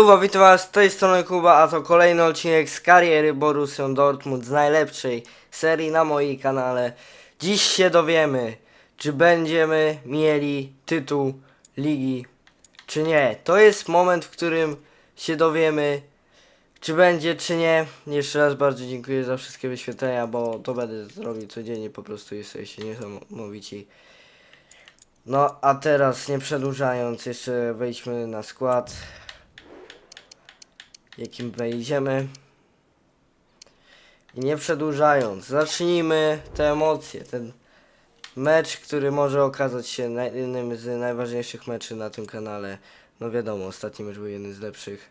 Eluwa, witam was z tej strony Kuba, a to kolejny odcinek z kariery Borussią Dortmund z najlepszej serii na mojej kanale. Dziś się dowiemy, czy będziemy mieli tytuł ligi, czy nie. To jest moment, w którym się dowiemy, czy będzie, czy nie. Jeszcze raz bardzo dziękuję za wszystkie wyświetlenia, bo to będę zrobił codziennie, po prostu jesteście niesamowici. No, a teraz nie przedłużając, jeszcze wejdźmy na skład jakim wejdziemy. I nie przedłużając, zacznijmy te emocje, ten mecz, który może okazać się jednym z najważniejszych meczy na tym kanale. No wiadomo, ostatni mecz był jednym z lepszych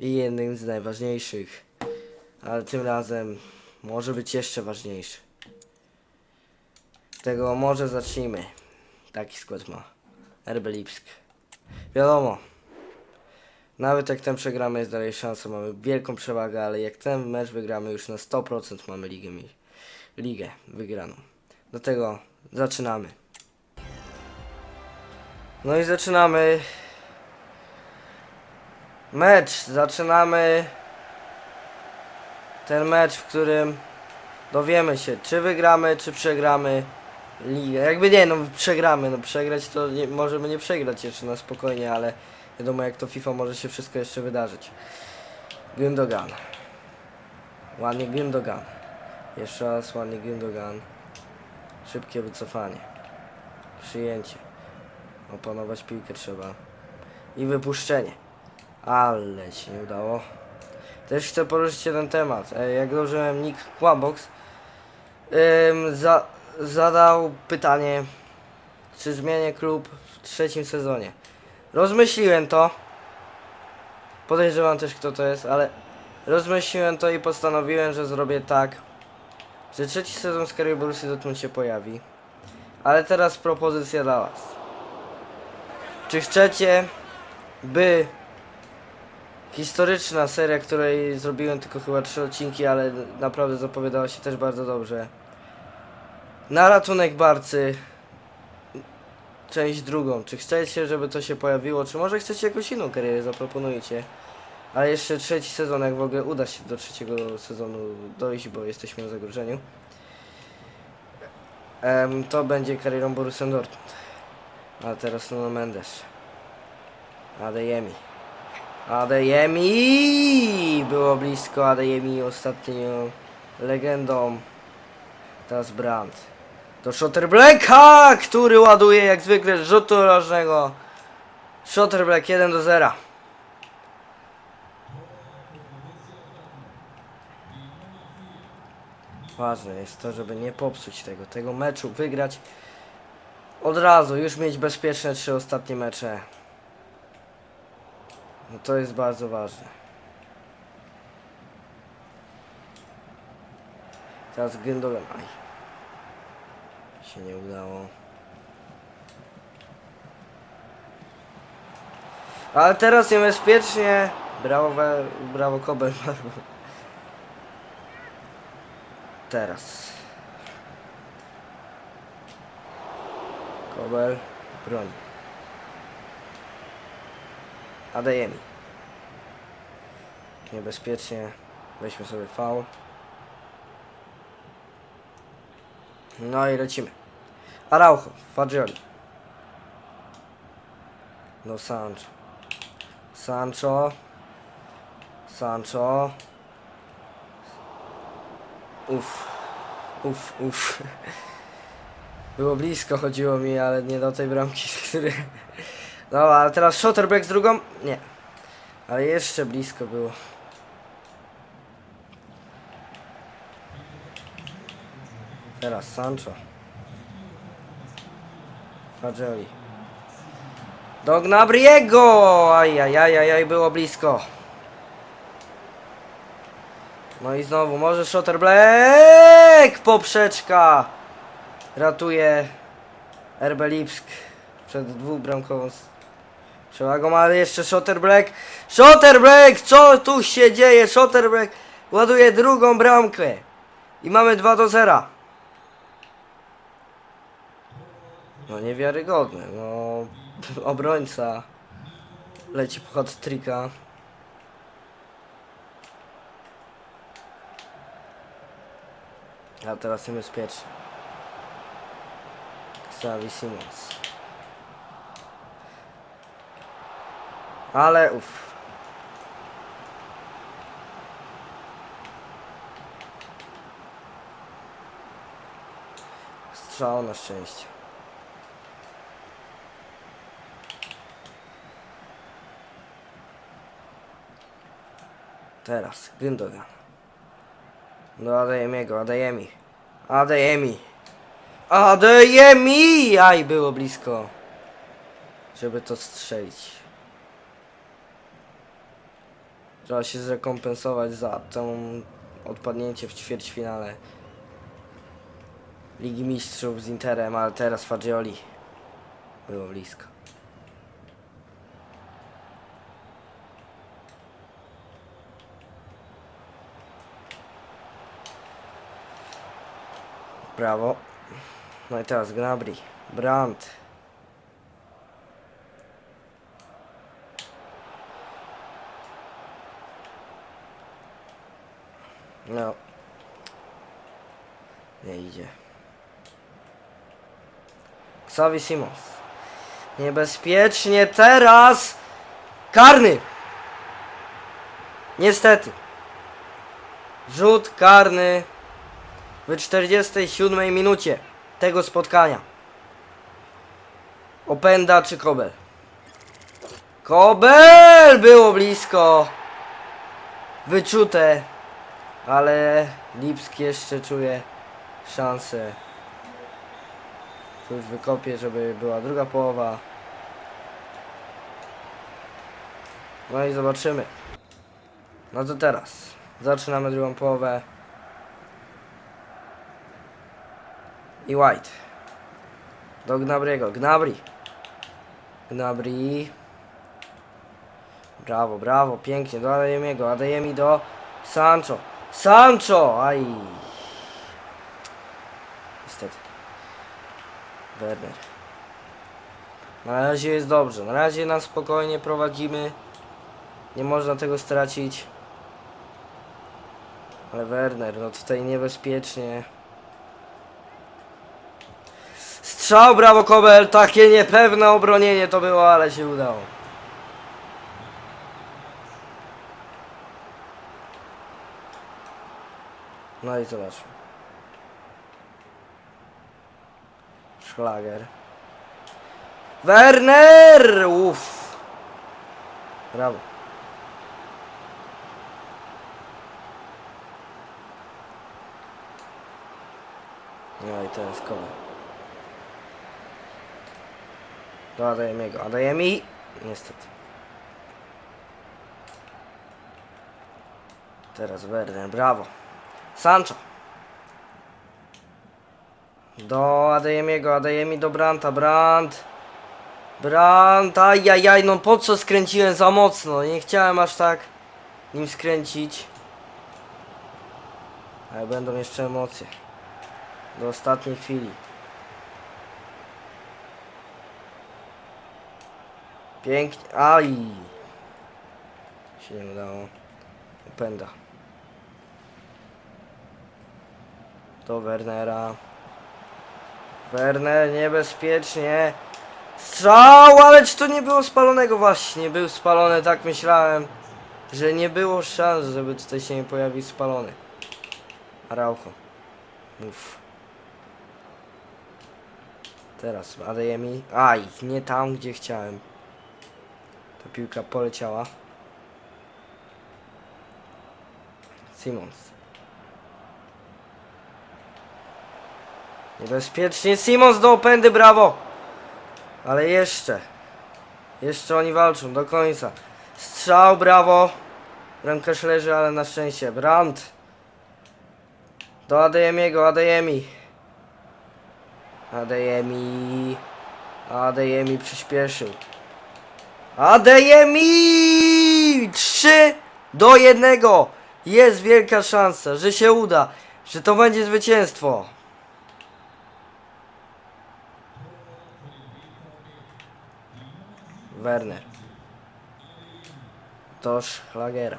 i jednym z najważniejszych, ale tym razem może być jeszcze ważniejszy. Tego może zacznijmy. Taki skład ma RB Lipsk. Wiadomo, nawet jak ten przegramy jest dalej szansa, mamy wielką przewagę, ale jak ten mecz wygramy już na 100% mamy ligę, ligę wygraną. Dlatego zaczynamy. No i zaczynamy mecz. Zaczynamy ten mecz, w którym dowiemy się, czy wygramy, czy przegramy ligę. Jakby nie, no przegramy, no przegrać to nie, możemy nie przegrać jeszcze na spokojnie, ale Wiadomo jak to FIFA może się wszystko jeszcze wydarzyć. Gündogan. Ładnie Gündogan. Jeszcze raz ładnie Gündogan. Szybkie wycofanie. Przyjęcie. Opanować piłkę trzeba. I wypuszczenie. Ale się nie udało. Też chcę poruszyć jeden temat. Jak dołożyłem Nick Quabox, ym, za, zadał pytanie, czy zmienię klub w trzecim sezonie. Rozmyśliłem to. Podejrzewam też kto to jest, ale rozmyśliłem to i postanowiłem, że zrobię tak, że trzeci sezon Borussii Dortmund się pojawi. Ale teraz propozycja dla was. Czy chcecie, by historyczna seria, której zrobiłem tylko chyba trzy odcinki, ale naprawdę zapowiadała się też bardzo dobrze. Na ratunek Barcy część drugą. Czy chcecie, żeby to się pojawiło, czy może chcecie jakąś inną karierę, zaproponujcie. Ale jeszcze trzeci sezon, jak w ogóle uda się do trzeciego sezonu dojść, bo jesteśmy na zagrożeniu. To będzie karierą Borussią Dortmund. A teraz Nuno Mendes. Adeyemi. Adeyemi! Było blisko Adeyemi ostatnio legendą. Teraz Brandt do Shotterblacka, który ładuje jak zwykle z rzutu rożnego. Shotterblack 1 do 0. Ważne jest to, żeby nie popsuć tego, tego meczu, wygrać od razu, już mieć bezpieczne trzy ostatnie mecze. No to jest bardzo ważne. Teraz Gündogan. Się nie udało. Ale teraz niebezpiecznie. Brawo, we, brawo Kobel. Teraz. Kobel, broń. Adejemi. Niebezpiecznie. Weźmy sobie faul. No i lecimy. Araujo, Fagioli. No Sancho. Sancho. Sancho. Uff. Uff, uff. Było blisko, chodziło mi, ale nie do tej bramki, z której... No, ale teraz Shotterback z drugą? Nie. Ale jeszcze blisko było. Teraz Sancho. Fagioli. Do Gnabriego! Ajajajajaj, było blisko. No i znowu, może Shotter Black! Poprzeczka! Ratuje RB Lipsk przed dwubramkową przewagą, ale jeszcze Shotter Black. Shotter Black! Co tu się dzieje? Shotter Black ładuje drugą bramkę. I mamy 2 do 0. No niewiarygodne, no obrońca leci po hot. A teraz niebezpiecznie. Xavi Simons. Ale uff. Strzał na szczęście. Teraz Gündogan. Do Adeyemiego, Adeyemi. Adeyemi. Adeyemi! Aj, było blisko. Żeby to strzelić. Trzeba się zrekompensować za to odpadnięcie w ćwierćfinale Ligi Mistrzów z Interem, ale teraz Fagioli. Było blisko. Brawo. No i teraz Gnabry. Brandt. No. Nie idzie. Xavi Simons. Niebezpiecznie teraz. Karny. Niestety. Rzut karny w 47 minucie tego spotkania. Openda czy Kobel? Kobel! Było blisko. Wyczute. Ale Lipski jeszcze czuje szansę. Tu już wykopię, żeby była druga połowa. No i zobaczymy. No to teraz. Zaczynamy drugą połowę. I White. Do Gnabriego. Gnabry. Gnabry. Brawo, brawo, pięknie. Do Adeyemiego. Adeyemi do Sancho. Sancho! Aj. Niestety. Werner. Na razie jest dobrze. Na razie na spokojnie prowadzimy. Nie można tego stracić. Ale Werner, no tutaj niebezpiecznie. Strzał, brawo Kobel, takie niepewne obronienie to było, ale się udało. No i zobaczmy. Szlager. Werner! Uff. Brawo. No i teraz Kobel. Do Adeyemiego. Adeyemi? Niestety. Teraz Werner, brawo. Sancho. Do Adeyemiego, Adeyemi do Branta, Brant. Brant, ajajaj, no po co skręciłem za mocno? Nie chciałem aż tak nim skręcić. Ale będą jeszcze emocje. Do ostatniej chwili. Pięknie. Aj! Się nie udało. Pęda. Do Wernera. Werner niebezpiecznie. Strzał, ale czy to nie było spalonego? Właśnie, był spalony, tak myślałem. Że nie było szans, żeby tutaj się nie pojawił spalony. Araujo. Uff. Teraz Adeyemi. Aj, nie tam, gdzie chciałem. Ta piłka poleciała. Simons. Niebezpiecznie Simons do opędy, brawo! Ale jeszcze. Jeszcze oni walczą do końca. Strzał, brawo. Rękarz leży, ale na szczęście. Brandt. Do Adeyemiego, Adeyemi. Adeyemi. Adeyemi przyspieszył. Adeyemi! 3 do 1. Jest wielka szansa, że się uda, że to będzie zwycięstwo. Werner. Do Szlagera.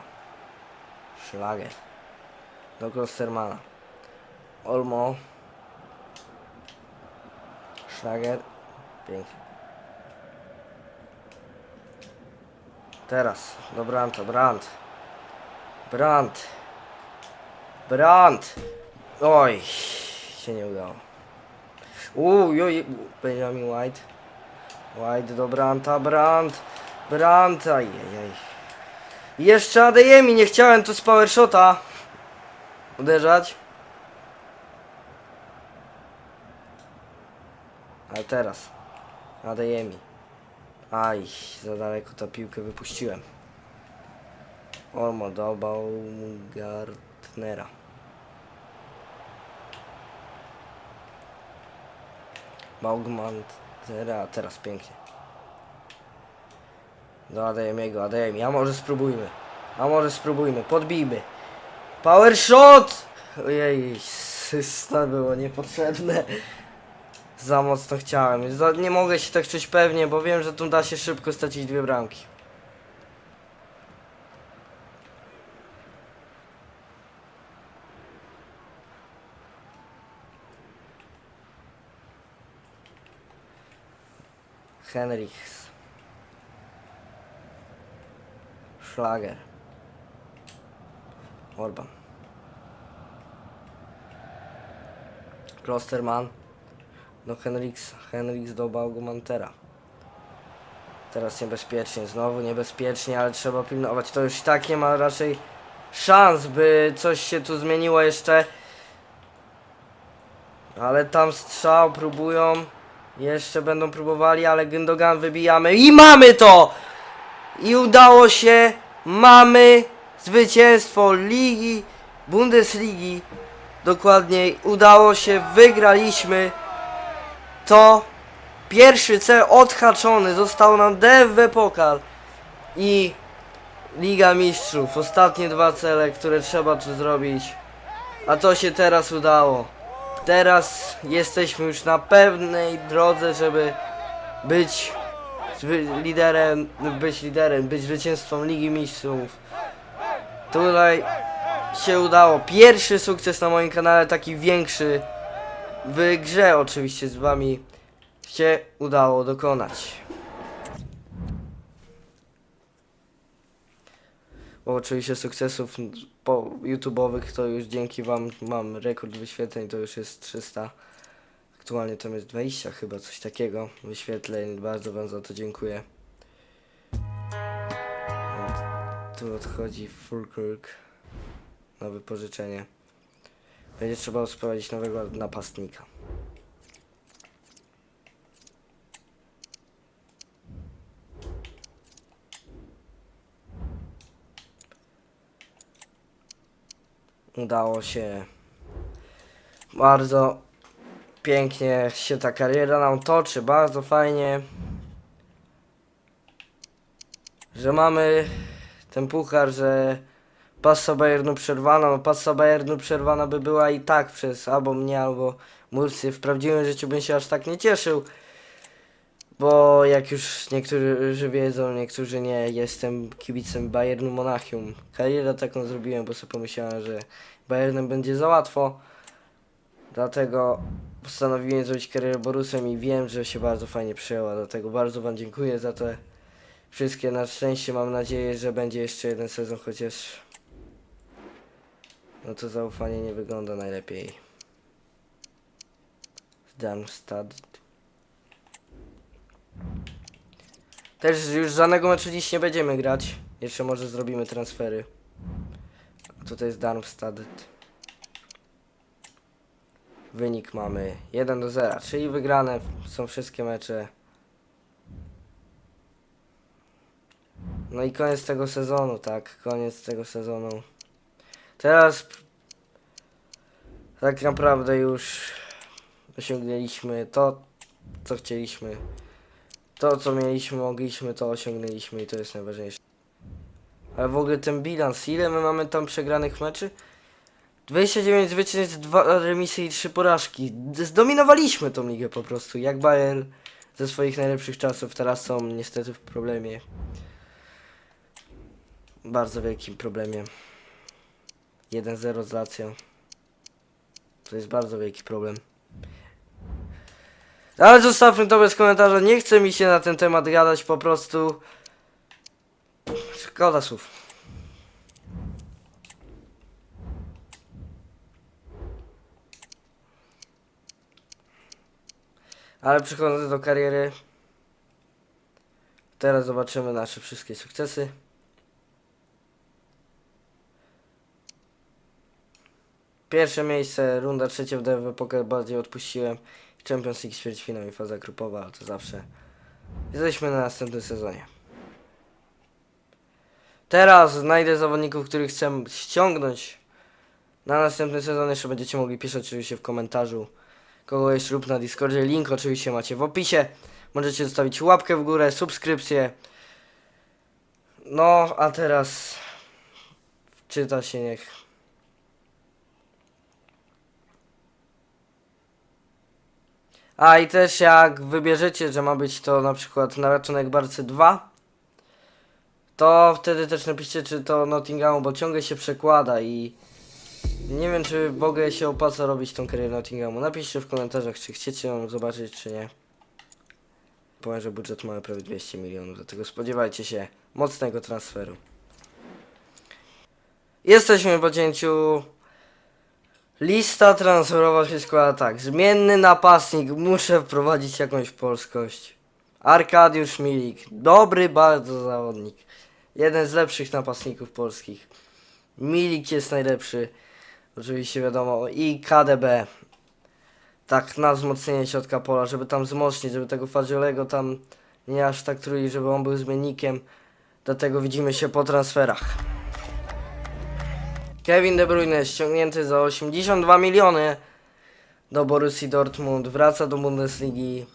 Szlager. Do Klostermana. Olmo. Szlager. Pięknie. Teraz do Branta, Brant. Brant. Brant. Oj, się nie udało. Uj, uj, Benjamin White. White do Branta, Brant. Brant, ajajaj. Jeszcze Adeyemi, nie chciałem tu z power shota uderzać. Ale teraz. Adeyemi. Aj, za daleko tę piłkę wypuściłem. Olmo do Baumgartnera. Baumgartnera, teraz pięknie. Do Adeyemiego, Adeyemi, a może spróbujmy. A może spróbujmy, podbijmy. Power shot! Ojej, to było niepotrzebne. Za mocno chciałem. Za, nie mogę się tak czuć pewnie, bo wiem, że tu da się szybko stracić dwie bramki. Henrichs. Schlager. Orban. Klosterman do Henriks. Henriks do Baugumantera. Teraz niebezpiecznie, znowu niebezpiecznie, ale trzeba pilnować. To już i tak nie ma raczej szans, by coś się tu zmieniło jeszcze. Ale tam strzał próbują. Jeszcze będą próbowali, ale Gündogan wybijamy i mamy to! I udało się. Mamy zwycięstwo Ligi, Bundesligi. Dokładniej udało się, wygraliśmy. To pierwszy cel odhaczony. Został nam DFB Pokal i Liga Mistrzów. Ostatnie dwa cele, które trzeba tu zrobić. A to się teraz udało. Teraz jesteśmy już na pewnej drodze, żeby być liderem, być liderem, być zwycięzcą Ligi Mistrzów. Tutaj się udało. Pierwszy sukces na moim kanale, taki większy w grze oczywiście z wami się udało dokonać. Bo oczywiście sukcesów po YouTube'owych to już dzięki wam mam rekord wyświetleń, to już jest 300. Aktualnie tam jest 20 chyba, coś takiego wyświetleń. Bardzo wam za to dziękuję. Tu odchodzi Fulkirk na wypożyczenie. Będzie trzeba sprowadzić nowego napastnika. Udało się bardzo pięknie się ta kariera nam toczy, bardzo fajnie, że mamy ten puchar, że passa Bayernu przerwana, no passa Bayernu przerwana by była i tak przez albo mnie, albo Murcję. W prawdziwym życiu bym się aż tak nie cieszył, bo jak już niektórzy wiedzą, niektórzy nie, jestem kibicem Bayernu Monachium. Karierę taką zrobiłem, bo sobie pomyślałem, że Bayernem będzie za łatwo, dlatego postanowiłem zrobić karierę Borusem i wiem, że się bardzo fajnie przyjęła, dlatego bardzo Wam dziękuję za te wszystkie na szczęście. Mam nadzieję, że będzie jeszcze jeden sezon, chociaż no to zaufanie nie wygląda najlepiej. Darmstadt. Też już żadnego meczu dziś nie będziemy grać. Jeszcze może zrobimy transfery. Tutaj jest Darmstadt. Wynik mamy 1 do 0, czyli wygrane są wszystkie mecze. No i koniec tego sezonu, tak, koniec tego sezonu. Teraz tak naprawdę już osiągnęliśmy to, co chcieliśmy. To, co mieliśmy, mogliśmy, to osiągnęliśmy i to jest najważniejsze. Ale w ogóle ten bilans, ile my mamy tam przegranych meczy? 29 zwycięstw, 2 remisy i 3 porażki. Zdominowaliśmy tą ligę po prostu, jak Bayern ze swoich najlepszych czasów. Teraz są niestety w problemie. Bardzo wielkim problemie. 1-0 z Lazio. To jest bardzo wielki problem. Ale zostawmy to bez komentarza. Nie chce mi się na ten temat gadać po prostu. Szkoda słów. Ale przechodząc do kariery. Teraz zobaczymy nasze wszystkie sukcesy. Pierwsze miejsce, runda trzecia w DW Poker bardziej odpuściłem. Champions League ćwierćfinał i faza grupowa, to zawsze. Jesteśmy na następnym sezonie. Teraz znajdę zawodników, których chcę ściągnąć na następny sezon. Jeszcze będziecie mogli pisać oczywiście w komentarzu kogo jest lub na Discordzie. Link oczywiście macie w opisie. Możecie zostawić łapkę w górę, subskrypcję. No, a teraz czyta się niech. A i też jak wybierzecie, że ma być to na przykład na ratunek Barcy 2, to wtedy też napiszcie, czy to Nottinghamu, bo ciągle się przekłada i nie wiem, czy w ogóle się opłaca robić tą karierę Nottinghamu. Napiszcie w komentarzach, czy chcecie ją zobaczyć, czy nie. Powiem, że budżet ma prawie 200 milionów, dlatego spodziewajcie się mocnego transferu. Jesteśmy po cięciu. Lista transferowa się składa tak. Zmienny napastnik, muszę wprowadzić jakąś polskość. Arkadiusz Milik, dobry bardzo zawodnik. Jeden z lepszych napastników polskich. Milik jest najlepszy. Oczywiście wiadomo. I KDB. Tak na wzmocnienie środka pola, żeby tam wzmocnić, żeby tego Fagiolego tam nie aż tak truli, żeby on był zmiennikiem. Dlatego widzimy się po transferach. Kevin De Bruyne ściągnięty za 82 miliony do Borussii Dortmund. Wraca do Bundesligi.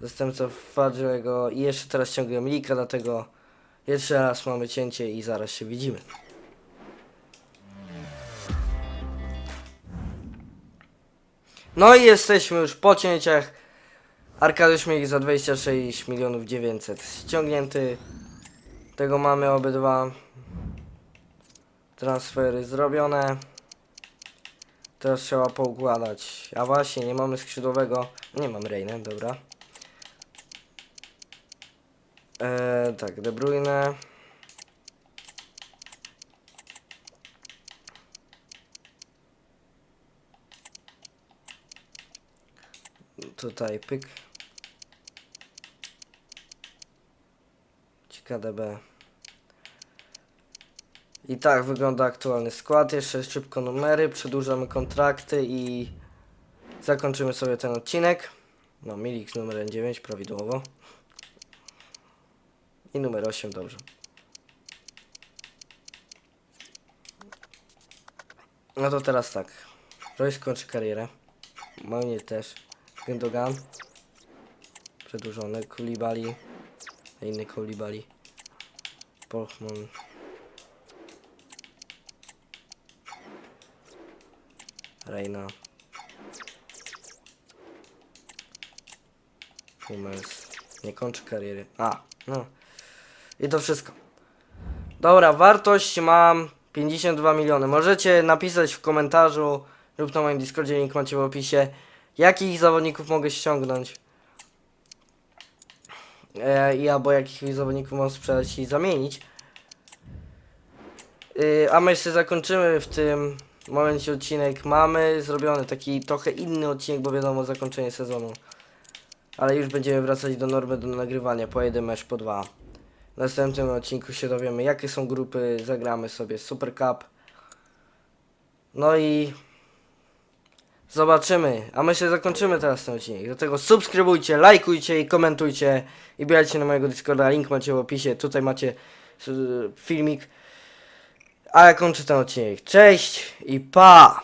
Zastępca Fagiolego i jeszcze teraz ściągnie Milika, dlatego jeszcze raz mamy cięcie i zaraz się widzimy. No i jesteśmy już po cięciach. Arkadiusz Milik za 26 milionów 900 ściągnięty. Tego mamy obydwa transfery zrobione. Teraz trzeba poukładać. A właśnie, nie mamy skrzydłowego. Nie mam Rejne, dobra. Eee, tak, De Bruyne. Tutaj pyk. KDB. I tak wygląda aktualny skład. Jeszcze szybko numery, przedłużamy kontrakty i zakończymy sobie ten odcinek. No, Milik numer 9 prawidłowo. I numer 8 dobrze. No to teraz tak. Royce kończy karierę. Mounie też. Gündogan. Przedłużony. Kulibali. Inny Kulibali. Polchman. Reina. Hummels. Nie kończy kariery. A, no. I to wszystko. Dobra, wartość mam 52 miliony. Możecie napisać w komentarzu lub na moim Discordzie, link macie w opisie, jakich zawodników mogę ściągnąć. E, I albo jakich zawodników mogę sprzedać i zamienić. Y, a my jeszcze zakończymy w tym momencie odcinek. Mamy zrobiony taki trochę inny odcinek, bo wiadomo zakończenie sezonu. Ale już będziemy wracać do normy do nagrywania po jeden mecz po dwa. W następnym odcinku się dowiemy jakie są grupy, zagramy sobie Super Cup. No i zobaczymy. A my się zakończymy teraz ten odcinek. Dlatego subskrybujcie, lajkujcie i komentujcie. I bijajcie na mojego Discorda, link macie w opisie. Tutaj macie filmik. A ja kończę ten odcinek. Cześć i pa!